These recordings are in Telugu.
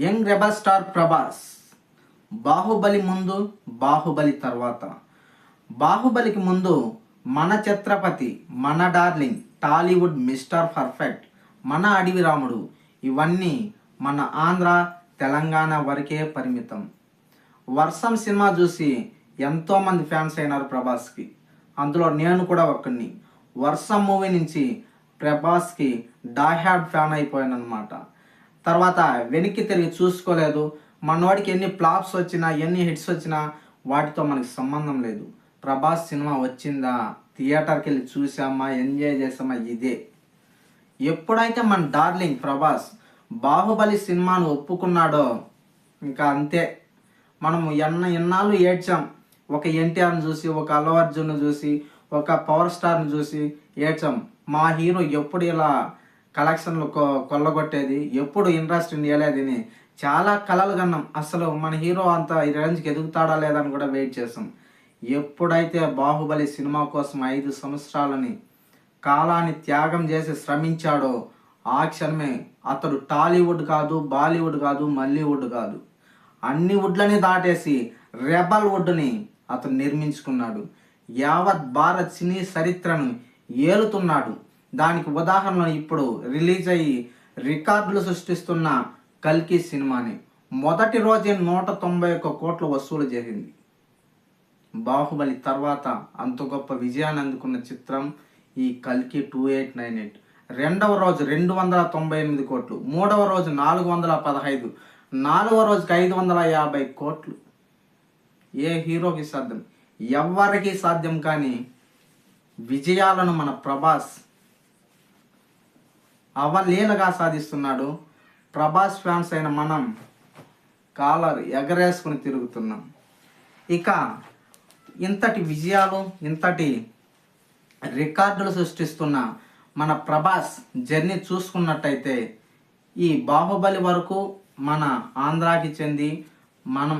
Young rebel star Prabhas. Baahubali ముందు బాహుబలి తర్వాత. బాహుబలికి ముందు మన ఛత్రపతి మన డార్లింగ్ టాలీవుడ్ మిస్టర్ పర్ఫెక్ట్ మన అడవి రాముడు. ఇవన్నీ మన ఆంధ్ర తెలంగాణ వరకే పరిమితం. వర్షం సినిమా చూసి ఎంతోమంది ఫ్యాన్స్ అయినారు ప్రభాస్కి. అందులో నేను కూడా ఒకరిని వర్షం మూవీ నుంచి ప్రభాస్కి డాహ్యాడ్ ఫ్యాన్ అయిపోయాను అనమాట తర్వాత వెనక్కి తిరిగి చూసుకోలేదు. మనవాడికి ఎన్ని ఫ్లాప్స్ వచ్చినా ఎన్ని హిట్స్ వచ్చినా వాటితో మనకి సంబంధం లేదు. ప్రభాస్ సినిమా వచ్చిందా? థియేటర్కి వెళ్ళి చూసామా ఎంజాయ్ చేసామా ఇదే. ఎప్పుడైతే మన డార్లింగ్ ప్రభాస్ బాహుబలి సినిమాను ఒప్పుకున్నాడో ఇంకా అంతే. మనము ఎన్న ఎన్నాళ్ళు ఏడ్చాం. ఒక ఎన్టీఆర్ని చూసి ఒక అల్లు అర్జున్ను చూసి ఒక పవర్ స్టార్ని చూసి ఏడ్చాం. మా హీరో ఎప్పుడు ఇలా కలెక్షన్లు కొ- కొల్లగొట్టేది. ఎప్పుడు ఇంట్రెస్ట్ ఇవ్వలేదని చాలా కలలు కన్నాం. అసలు మన హీరో అంత ఈ రేంజ్కి ఎదుగుతాడా లేదని కూడా వెయిట్ చేసాం ఎప్పుడైతే బాహుబలి సినిమా కోసం ఐదు సంవత్సరాలని కాలాన్ని త్యాగం చేసి శ్రమించాడో ఆ క్షణమే అతడు టాలీవుడ్ కాదు బాలీవుడ్ కాదు మల్లీవుడ్ కాదు. అన్ని వుడ్లని దాటేసి రెబల్ వుడ్ని అతను నిర్మించుకున్నాడు. యావత్ భారత్ సినీ చరిత్రను ఏలుతున్నాడు. దానికి ఉదాహరణ ఇప్పుడు రిలీజ్ అయ్యి రికార్డులు సృష్టిస్తున్న కల్కి సినిమాని. మొదటి రోజే నూట తొంభై ఒక్క కోట్లు వసూలు చేసింది బాహుబలి తర్వాత అంత గొప్ప విజయాన్ని అందుకున్న చిత్రం ఈ కల్కి టూ ఎయిట్ నైన్ ఎయిట్. రెండవ రోజు రెండు వందల తొంభై ఎనిమిది కోట్లు మూడవ రోజు నాలుగు వందల పదహైదు నాలుగవ రోజుకి ఐదు వందల యాభై కోట్లు. ఏ హీరోకి సాధ్యం? ఎవ్వరికి సాధ్యం కానీ విజయాలను మన ప్రభాస్ అవలీలగా సాధిస్తున్నాడు. ప్రభాస్ ఫ్యాన్స్ అయిన మనం కాలర్ ఎగరేసుకుని తిరుగుతున్నాం. ఇక ఇంతటి విజయాలు ఇంతటి రికార్డులు సృష్టిస్తున్న మన ప్రభాస్ జర్నీ చూసుకున్నట్టయితే ఈ బాహుబలి వరకు మన ఆంధ్రాకి చెంది మనం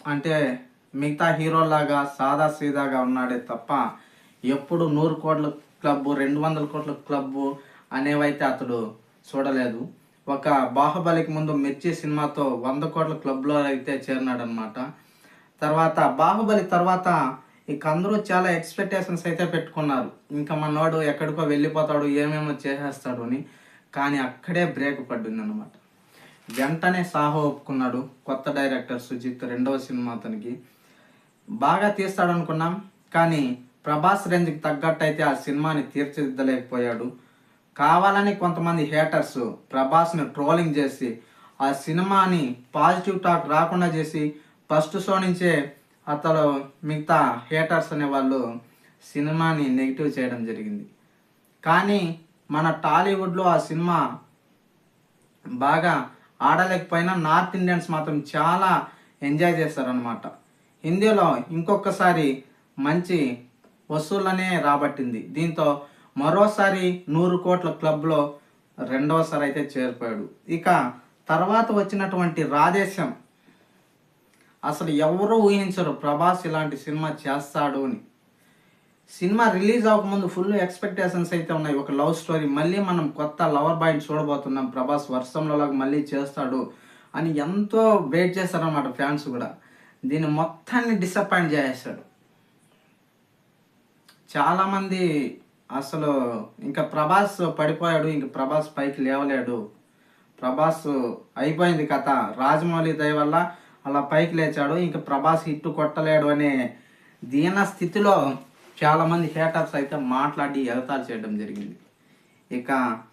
అంటే మిగతా హీరోలాగా సాదా సీదాగా ఉన్నాడే తప్ప ఎప్పుడు నూరు కోట్ల క్లబ్బు రెండు వందల కోట్ల క్లబ్బు అనేవైతే అతడు చూడలేదు. ఒక బాహుబలికి ముందు మిర్చి సినిమాతో వంద కోట్ల క్లబ్లో అయితే చేరినాడనమాట తర్వాత బాహుబలి తర్వాత ఇక అందరూ చాలా ఎక్స్పెక్టేషన్స్ అయితే పెట్టుకున్నారు. ఇంకా మనోడు ఎక్కడికో వెళ్ళిపోతాడు ఏమేమో చేసేస్తాడు అని. కానీ అక్కడే బ్రేక్ పడింది అనమాట వెంటనే సాహో ఒప్పుకున్నాడు కొత్త డైరెక్టర్ సుజిత్ రెండవ సినిమా అతనికి. బాగా తీస్తాడు అనుకున్నాం కానీ ప్రభాస్ రేంజ్కి తగ్గట్టు అయితే ఆ సినిమాని తీర్చిదిద్దలేకపోయాడు. కావాలని కొంతమంది హేటర్స్ ప్రభాస్ని ట్రోలింగ్ చేసి ఆ సినిమాని పాజిటివ్ టాక్ రాకుండా చేసి ఫస్ట్ షో నుంచే అతడు మిగతా హేటర్స్ అనే వాళ్ళు సినిమాని నెగిటివ్ చేయడం జరిగింది. కానీ మన టాలీవుడ్లో ఆ సినిమా బాగా ఆడలేకపోయినా నార్త్ ఇండియన్స్ మాత్రం చాలా ఎంజాయ్ చేస్తారనమాట హిందీలో ఇంకొకసారి మంచి వసూళ్ళనే రాబట్టింది. దీంతో మరోసారి నూరు కోట్ల క్లబ్లో రెండవసారి అయితే చేరిపోయాడు. ఇక తర్వాత వచ్చినటువంటి రాధేశ్యం. అసలు ఎవరూ ఊహించరు ప్రభాస్ ఇలాంటి సినిమా చేస్తాడు అని. సినిమా రిలీజ్ అవ్వకముందు ఫుల్ ఎక్స్పెక్టేషన్స్ అయితే ఉన్నాయి. ఒక లవ్ స్టోరీ మళ్ళీ మనం కొత్త లవర్ బాయ్ని చూడబోతున్నాం. ప్రభాస్ వర్షంలో మళ్ళీ చేస్తాడు అని ఎంతో వెయిట్ చేస్తారన్నమాట ఫ్యాన్స్ కూడా. దీన్ని మొత్తాన్ని డిసప్పాయింట్ చేసేసాడు. చాలామంది అసలు ఇంకా ప్రభాస్ పడిపోయాడు ఇంక ప్రభాస్ పైకి లేవలేడు. ప్రభాస్ అయిపోయింది కథ. రాజమౌళి దయ వల్ల అలా పైకి లేచాడు ఇంకా ప్రభాస్ హిట్ కొట్టలేడు అనే దీన స్థితిలో చాలామంది హేటర్స్ అయితే మాట్లాడి ఎగతాలు చేయడం జరిగింది. ఇక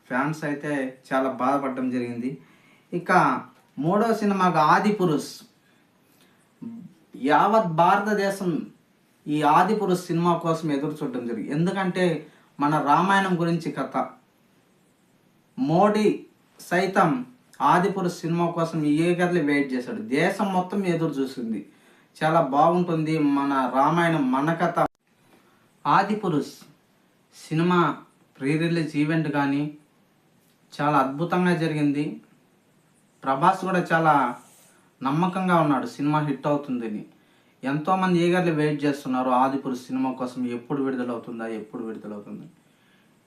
ఫ్యాన్స్ అయితే చాలా బాధపడడం జరిగింది. ఇక మూడో సినిమాగా ఆది పురుష్. యావత్ భారతదేశం ఈ ఆది పురుష్ సినిమా కోసం ఎదురు చూడడం జరిగింది. ఎందుకంటే మన రామాయణం గురించి కథ. మోడీ సైతం ఆదిపురుష్ సినిమా కోసం ఈగర్లీ వెయిట్ చేశాడు? దేశం మొత్తం ఎదురు చూసింది. చాలా బాగుంటుంది మన రామాయణం మన కథ. Adipurush cinema pre release event కానీ చాలా అద్భుతంగా జరిగింది. ప్రభాస్ కూడా చాలా నమ్మకంగా ఉన్నాడు. సినిమా హిట్ అవుతుందని. ఎంతోమంది ఈగర్లీ వెయిట్ చేస్తున్నారు ఆదిపురు సినిమా కోసం ఎప్పుడు విడుదలవుతుందా ఎప్పుడు విడుదలవుతుంది?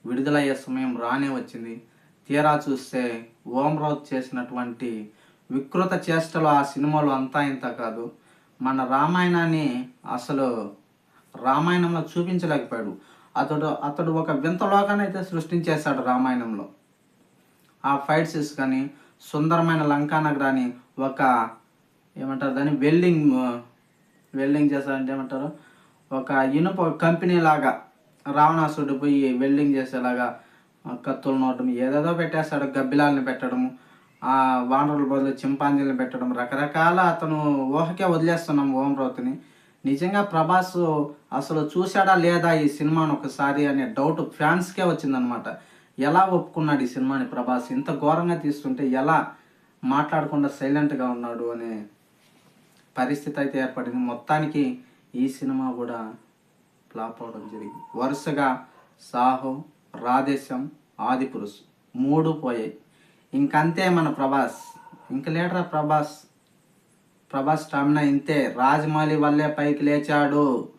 విడుదలయ్యే సమయం రానే వచ్చింది. తీరా చూస్తే ఓంరావు చేసినటువంటి వికృత చేష్టలు ఆ సినిమాలు అంతా ఇంత కాదు. మన రామాయణాన్ని అసలు రామాయణంలో చూపించలేకపోయాడు. అతడు అతడు ఒక వింత లోకాన్ని అయితే సృష్టించేశాడు రామాయణంలో. ఆ ఫైట్స్ కానీ సుందరమైన లంకా నగరాన్ని ఒక ఏమంటారు దాన్ని వెల్డింగ్ వెల్డింగ్ చేస్తారంటే ఏమంటారు ఒక ఇనుప కంపెనీ లాగా రావణాసుడు పోయి వెల్డింగ్ చేసేలాగా కత్తులు నోటం ఏదేదో పెట్టేస్తాడు గబ్బిలాలని పెట్టడం ఆ వానరుల బదులు చింపాంజీలను పెట్టడం రకరకాల అతను ఊహకే వదిలేస్తున్నాం ఓమరావుతిని నిజంగా ప్రభాస్ అసలు చూశాడా లేదా ఈ సినిమాను ఒకసారి అనే డౌట్ ఫ్యాన్స్కే వచ్చిందనమాట. ఎలా ఒప్పుకున్నాడు ఈ సినిమాని ప్రభాస్? ఇంత ఘోరంగా తీస్తుంటే ఎలా మాట్లాడకుండా సైలెంట్గా ఉన్నాడు అనే పరిస్థితి అయితే ఏర్పడింది. మొత్తానికి ఈ సినిమా కూడా ఫ్లాప్ అవడం జరిగింది. వరుసగా సాహో రాధేశం ఆదిపురుష్ మూడు పోయాయి. ఇంకంతే మన ప్రభాస్. ఇంక లేడరా ప్రభాస్? ప్రభాస్ స్టామినా ఇంతే. రాజమౌళి వల్లే పైకి లేచాడు.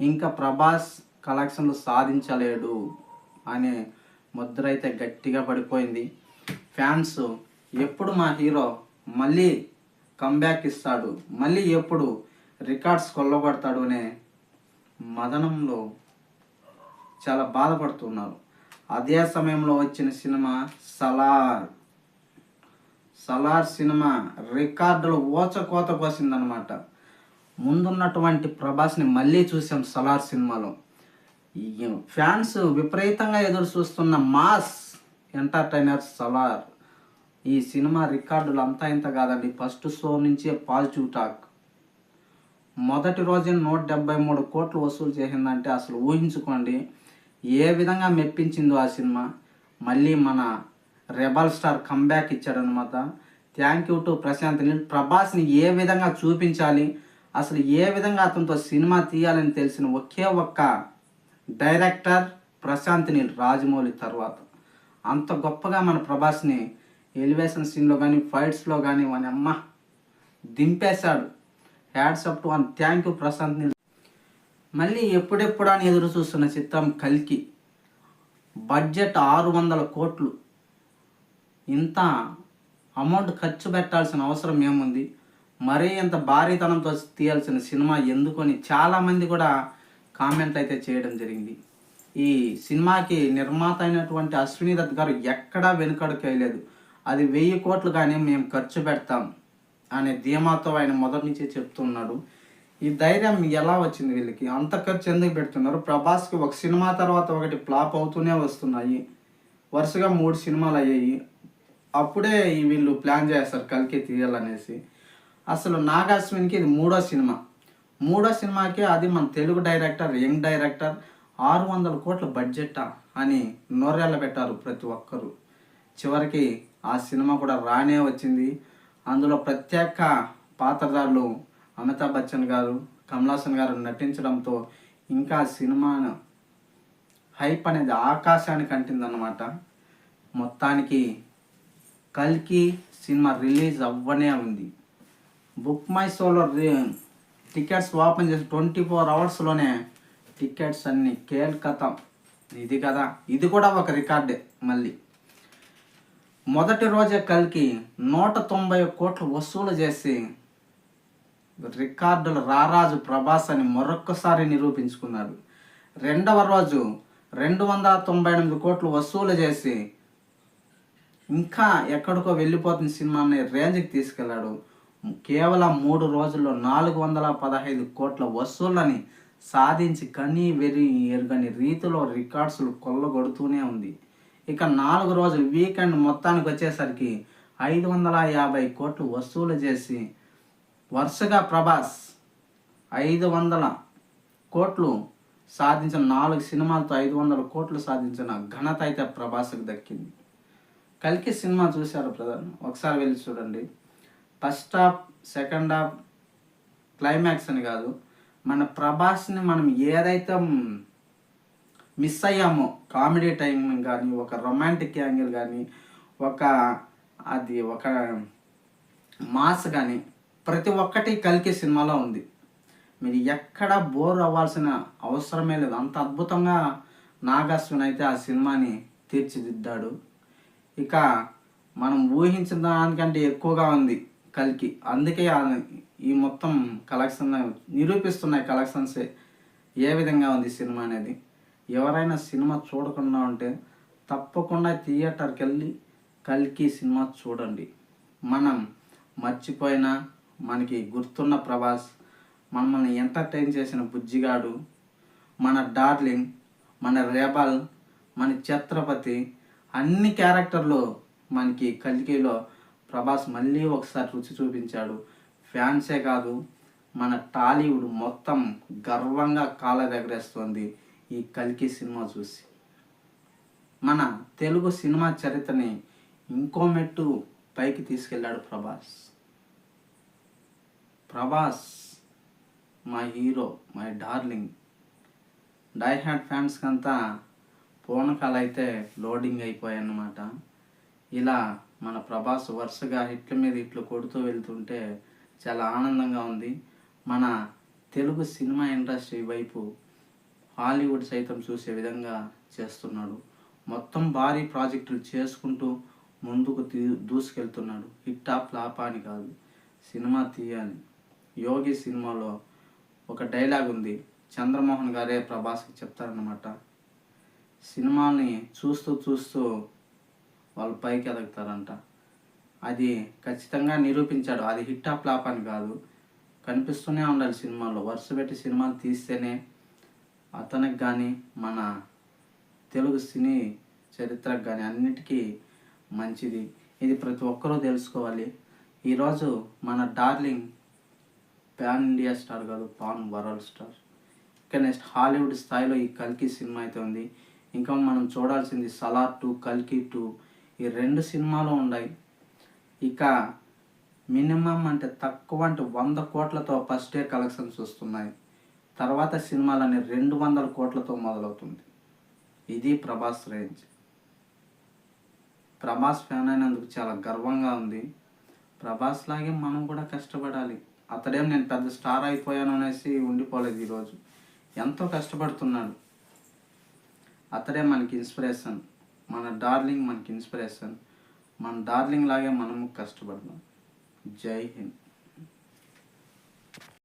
ఇంకా ప్రభాస్ కలెక్షన్లు సాధించలేడు అనే ముద్ర అయితే గట్టిగా పడిపోయింది. ఫ్యాన్స్ ఎప్పుడు మా హీరో మళ్ళీ కంబ్యాక్ ఇస్తాడు. మళ్ళీ ఎప్పుడు రికార్డ్స్ కొల్లగొడతాడు అనే మదనంలో చాలా బాధపడుతున్నారు. అదే సమయంలో వచ్చిన సినిమా సలార్. సలార్ సినిమా రికార్డులు ఓచకోత కోసిందనమాట ముందున్నటువంటి ప్రభాస్ని మళ్ళీ చూసాం సలార్ సినిమాలో. ఫ్యాన్స్ విపరీతంగా ఎదురు చూస్తున్న మాస్ ఎంటర్టైనర్ సలార్. ఈ సినిమా రికార్డులు అంతా ఇంత కాదండి. ఫస్ట్ షో నుంచే పాజిటివ్ టాక్. మొదటి రోజే నూట డెబ్బై మూడు కోట్లు వసూలు చేసిందంటే అసలు ఊహించుకోండి. ఏ విధంగా మెప్పించిందో ఆ సినిమా. మళ్ళీ మన రెబల్ స్టార్ కంబ్యాక్ ఇచ్చాడనమాట thank you to Prashanth. Neel ప్రభాస్ని ఏ విధంగా చూపించాలి? అసలు ఏ విధంగా అతనితో సినిమా తీయాలని తెలిసిన ఒకే ఒక్క డైరెక్టర్ ప్రశాంత్ నీల్ రాజమౌళి తర్వాత. అంత గొప్పగా మన ప్రభాస్ని ఎలివేషన్ సీన్లో కానీ ఫైట్స్లో కానీ మన అమ్మ దింపేశాడు. Hands up to one thank you Prashanth Neel మళ్ళీ ఎప్పుడెప్పుడు అని ఎదురు చూస్తున్న చిత్రం కల్కి. బడ్జెట్ ఆరు వందల కోట్లు. ఇంత అమౌంట్ ఖర్చు పెట్టాల్సిన అవసరం ఏముంది? మరీ ఇంత భారీతనంతో తీయాల్సిన సినిమా ఎందుకని చాలామంది కూడా కామెంట్ అయితే చేయడం జరిగింది. ఈ సినిమాకి నిర్మాత అయినటువంటి అశ్విని దత్ గారు ఎక్కడా వెనుకడుకు వేయలేదు. అది వెయ్యి కోట్లు కానీ మేము ఖర్చు పెడతాం అనే ధీమాతో ఆయన మొదటి నుంచే చెప్తున్నాడు. ఈ ధైర్యం ఎలా వచ్చింది వీళ్ళకి? అంత ఖర్చు ఎందుకు పెడుతున్నారు? ప్రభాస్కి ఒక సినిమా తర్వాత ఒకటి ఫ్లాప్ అవుతూనే వస్తున్నాయి. వరుసగా మూడు సినిమాలు అయ్యాయి. అప్పుడే ఈ వీళ్ళు ప్లాన్ చేస్తారు కలికి తీయాలనేసి. అసలు నాగాశ్విన్కి ఇది మూడో సినిమా. మూడో సినిమాకి అది మన తెలుగు డైరెక్టర్ యంగ్ డైరెక్టర్ ఆరు వందల కోట్ల బడ్జెటా అని నోరెళ్ళ పెట్టారు ప్రతి ఒక్కరు. చివరికి ఆ సినిమా కూడా రానే వచ్చింది. అందులో ప్రత్యేక పాత్రధారులు అమితాబ్ బచ్చన్ గారు కమలాసన్ గారు నటించడంతో ఇంకా సినిమా సినిమాను హైప్ అనేది ఆకాశానికి అంటిందన్నమాట. మొత్తానికి కల్కి సినిమా రిలీజ్ అవ్వనే ఉంది. బుక్ మై షోలో టికెట్స్ ఓపెన్ చేసి ట్వంటీ ఫోర్ అవర్స్లోనే టికెట్స్ అన్ని కేల్కతం. ఇది కదా ఇది కూడా ఒక రికార్డే మళ్ళీ. మొదటి రోజే కలికి నూట తొంభై కోట్లు వసూలు చేసి రికార్డుల రారాజు ప్రభాస్ అని మరొక్కసారి నిరూపించుకున్నాడు రెండవ రోజు రెండు వందల తొంభై ఎనిమిది కోట్లు వసూలు చేసి ఇంకా ఎక్కడికో వెళ్ళిపోతున్న సినిమాని రేంజ్కి తీసుకెళ్ళాడు. కేవలం మూడు రోజుల్లో నాలుగు వందల పదహైదు కోట్ల వసూళ్ళని సాధించి కనీ వెరి ఎరుగని రీతిలో రికార్డ్స్లు కొల్లగొడుతూనే ఉంది. ఇక నాలుగు రోజులు వీకెండ్ మొత్తానికి వచ్చేసరికి ఐదు వందల యాభై కోట్లు వసూలు చేసి వరుసగా ప్రభాస్ ఐదు వందల కోట్లు సాధించిన నాలుగు సినిమాలతో ఐదు వందల కోట్లు సాధించిన ఘనత అయితే ప్రభాస్కి దక్కింది. కలికి సినిమా చూశారు బ్రదర్ ఒకసారి వెళ్ళి చూడండి. First half second half climax అని కాదు మన ప్రభాస్ని మనం ఏదైతే మిస్ అయ్యాము. కామెడీ టైం కానీ ఒక రొమాంటిక్ యాంగిల్ కానీ ఒక అది ఒక మాస్ కానీ ప్రతి ఒక్కటి కలికి సినిమాలో ఉంది. మీరు ఎక్కడ బోర్ అవ్వాల్సిన అవసరమే లేదు. అంత అద్భుతంగా నాగాశ్విన్ అయితే ఆ సినిమాని తీర్చిదిద్దాడు. ఇక మనం ఊహించిన దానికంటే ఎక్కువగా ఉంది కల్కి. అందుకే ఈ మొత్తం కలెక్షన్ నిరూపిస్తున్నాయి కలెక్షన్సే ఏ విధంగా ఉంది సినిమా అనేది. ఎవరైనా సినిమా చూడకుండా ఉంటే తప్పకుండా థియేటర్కి వెళ్ళి కల్కి సినిమా చూడండి. మనం మర్చిపోయిన మనకి గుర్తున్న ప్రభాస్ మనల్ని ఎంటర్టైన్ చేసిన బుజ్జిగాడు మన డార్లింగ్ మన రెబల్ మన ఛత్రపతి అన్ని క్యారెక్టర్లు మనకి కల్కిలో ప్రభాస్ మళ్ళీ ఒకసారి రుచి చూపించాడు. ఫ్యాన్సే కాదు మన టాలీవుడ్ మొత్తం గర్వంగా కాలరెగరేస్తుంది ఈ కల్కి సినిమా చూసి. మన తెలుగు సినిమా చరిత్రని ఇంకో మెట్టు పైకి తీసుకెళ్ళాడు ప్రభాస్. ప్రభాస్ మా hero my darling. Die hard ఫ్యాన్స్కి అంతా పూర్ణకాలు అయితే లోడింగ్ అయిపోయాయి అన్నమాట ఇలా మన ప్రభాస్ వరుసగా హిట్ల మీద ఇట్లు కొడుతూ వెళ్తుంటే చాలా ఆనందంగా ఉంది. మన తెలుగు సినిమా ఇండస్ట్రీ వైపు హాలీవుడ్ సైతం చూసే విధంగా చేస్తున్నాడు. మొత్తం భారీ ప్రాజెక్టులు చేసుకుంటూ ముందుకు తీ దూసుకెళ్తున్నాడు. హిట్ ఆఫ్ అని కాదు సినిమా తీయాలి. యోగి సినిమాలో ఒక డైలాగ్ ఉంది. చంద్రమోహన్ గారే ప్రభాస్కి చెప్తారనమాట సినిమాని చూస్తూ చూస్తూ వాళ్ళు పైకి ఎదుగుతారంట. అది ఖచ్చితంగా నిరూపించాడు. అది హిట్ ఆఫ్ ఫ్లాప్ అని కాదు. కనిపిస్తూనే ఉండాలి సినిమాలో. వరుస పెట్టి సినిమాలు తీస్తేనే అతనికి కానీ మన తెలుగు సినీ చరిత్రకు కానీ అన్నిటికీ మంచిది. ఇది ప్రతి ఒక్కరూ తెలుసుకోవాలి. ఈరోజు మన డార్లింగ్ పాన్ ఇండియా స్టార్ కాదు పాన్ వరల్డ్ స్టార్. ఇక నెక్స్ట్ హాలీవుడ్ స్థాయిలో ఈ కల్కి సినిమా అయితే ఉంది. ఇంకా మనం చూడాల్సింది సలార్ టూ కల్కి టూ ఈ రెండు సినిమాలు ఉన్నాయి. ఇక మినిమం అంటే తక్కువ అంటే వంద కోట్లతో ఫస్ట్ డే కలెక్షన్స్ వస్తున్నాయి. తర్వాత సినిమాలని రెండు వందల కోట్లతో మొదలవుతుంది. ఇది ప్రభాస్ రేంజ్. ప్రభాస్ ఫ్యాన్ అయినందుకు చాలా గర్వంగా ఉంది. ప్రభాస్ లాగే మనం కూడా కష్టపడాలి. అతడేం నేను పెద్ద స్టార్ అయిపోయాను అనేసి ఉండిపోలేదు ఈరోజు. ఎంతో కష్టపడుతున్నాడు. అతడే మనకి ఇన్స్పిరేషన్. మన డార్లింగ్ మనకి ఇన్స్పిరేషన్. మన డార్లింగ్ లాగే మనము కష్టపడదాం. జై హింద్.